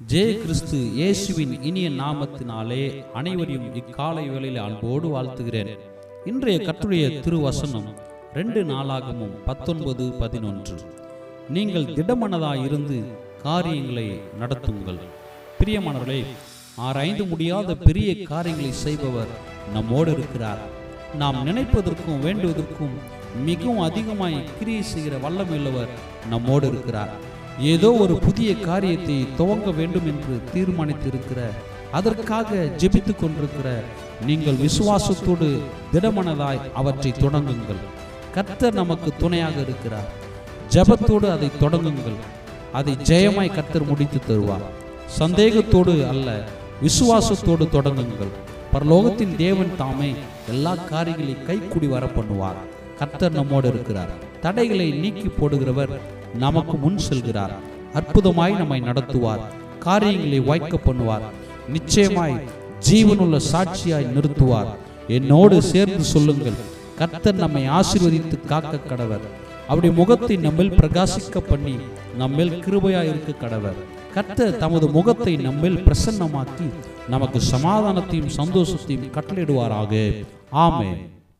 ஜெய கிறிஸ்து இயேசுவின் இனிய நாமத்தினாலே அனைவரையும் இக்காலை வேளையில் அன்போடு வாழ்த்துகிறேன். இன்றைய கற்றுடைய திருவசனம் ரெண்டு நாளாகமும் பத்தொன்பது பதினொன்று. நீங்கள் திடமனதாய் இருந்து காரியங்களை நடத்துங்கள். பிரியமானவர்களே ஆராய்ந்து முடியாத பெரிய காரியங்களை செய்பவர் நம்மோடு இருக்கிறார். நாம் நினைப்பதற்கும் வேண்டுவதற்கும் மிகவும் அதிகமாய் கிரியை செய்கிற வல்லமுள்ளவர் நம்மோடு இருக்கிறார். ஏதோ ஒரு புதிய காரியத்தை துவங்க வேண்டும் என்று தீர்மானித்திருக்கிற அதற்காக ஜெபித்துக் கொண்டிருக்கிற நீங்கள் விசுவாசத்தோடு திடமனதாய் அவற்றை தொடங்குங்கள். கர்த்தர் நமக்கு துணையாக இருக்கிறார். ஜெபத்தோடு அதை தொடங்குங்கள். அதை ஜெயமாய் கர்த்தர் முடித்து தருவார். சந்தேகத்தோடு அல்ல விசுவாசத்தோடு தொடங்குங்கள். பரலோகத்தின் தேவன் தாமே எல்லா காரியங்களையும் கைக்குடி வர பண்ணுவார் கர்த்தர் நம்மோடு இருக்கிறார். தடைகளை நீக்கி போடுகிறவர் நமக்கு முன் செல்கிறார். அற்புதமாய் நம்மை நடத்துவார். காரியங்களை வாய்க்க பண்ணுவார். நிச்சயமாய் ஜீவனுள்ள சாட்சியாய் நிறுத்துவார். என்னோடு சேர்ந்து சொல்லுங்கள். கர்த்தர் நம்மை ஆசீர்வதித்து காக்க கடவர். அவருடைய முகத்தை நம்மில் பிரகாசிக்க பண்ணி நம்மில் கிருபையாய் இருக்க கடவர். கர்த்தர் தமது முகத்தை நம்மில் பிரசன்னமாக்கி நமக்கு சமாதானத்தையும் சந்தோஷத்தையும் கட்டளிடுவாராக ஆமே